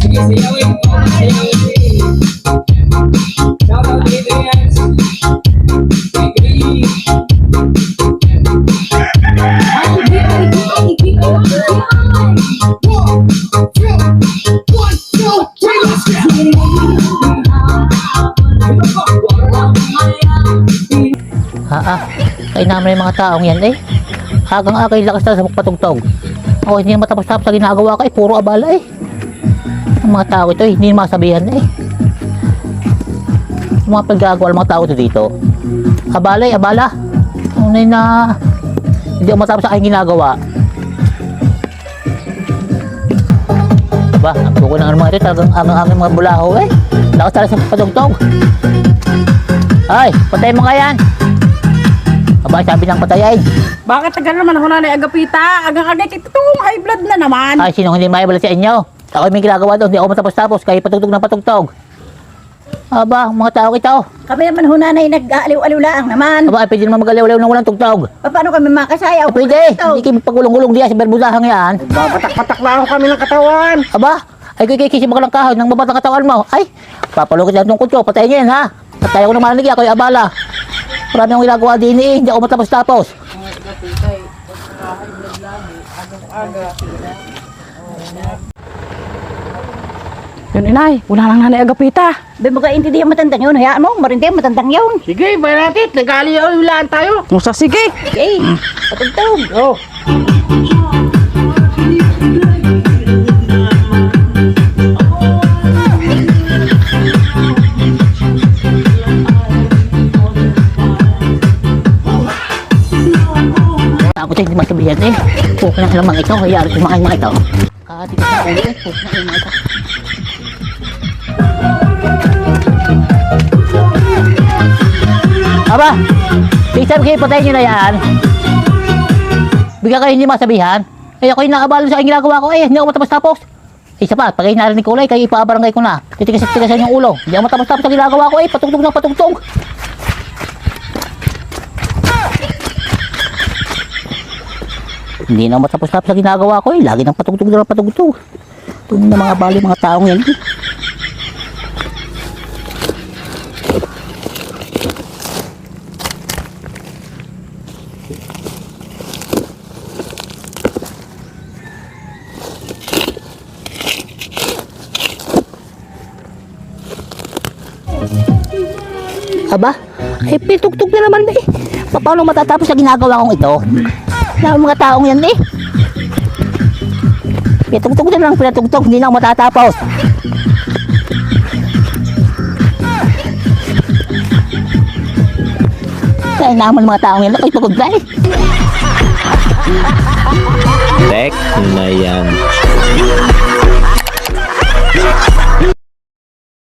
Sige, sayawin ko. Shout out Adrian. Agree. Ha ah, kaya naman yung mga taong yan eh. Hagang akay lakas na sa patugtog. O hindi matapos-tapos sa ginagawa ko eh, puro abala eh. Ang mga tao ito eh, hindi masabihan eh. Yung mga paggagawa ng mga tao ito dito. Abala eh, abala. Ano na na hindi matapos sa aking ginagawa. Ba, ang buko ng mga ito, talagang ang ang mga bulaho eh. Lakas talaga sa patugtog. Ay, patay mo nga yan. Aba, sabi ng patayin. Bakit tagal naman ako na agapita? Agang-agay kitong high blood na naman. Ay, sino hindi may bala sa inyo? Ako may ginagawa doon, hindi ako matapos-tapos, kaya patugtog ng patugtog. Aba, mga tao kita oh. Kami naman ho nanay nag-aaliw-aliw lang naman. Aba, ay, pwede naman magalaw-law ng walang tugtog. Paano kami makasayaw? Ay, pwede, hindi kayo pagulong-gulong diya sa berbudahang yan. Babatak-patak lang kami ng katawan. Aba, ay kikikisi mo ka ng kahoy ng babat ng katawan mo. Ay, papalukit lang tungkol ko, patayin niyo yan ha. Patay ako ng manig, ako yung abala. Marami akong ginagawa din eh, hindi ako matapos-tapos. Yun inay, wala lang nanay agapita. Be mga intindihan matandang yun, hayaan mo, marindi matandang yun. Sige, ba natin. Nag-aaliw-aliwlaan tayo. Musa sige. Okay, patugtog. Oh. Tayo hindi masabihan eh. Puk na lamang ito, hayari kumain mga ito. Kati ko sa ulo eh, puk na lamang ito. Aba, bisa kayo patayin nyo na yan. Bigyan kayo hindi masabihan. Eh ako yung nakabalo sa aking ginagawa ko eh, hindi ako matapos-tapos. Isa pa, pag kayo narinig ko kayo ipaabarangay ko na. Titigas-tigasan yung ulo. Hindi ako matapos-tapos sa ginagawa ko eh, patugtog na patugtog. Hindi na matapos-tapos sa ginagawa ko eh. Lagi nang patugtog na patugtog. Tunay na mga bali mga taong yan. eh. Aba, ay pitugtog na naman eh. Pa- Paano matatapos sa ginagawa kong ito? Na mga taong yan eh. Pitugtog na lang, pinatugtog, hindi na ako matatapos. Kaya naman mga taong yan, ako'y pagod na eh. Tek na yan.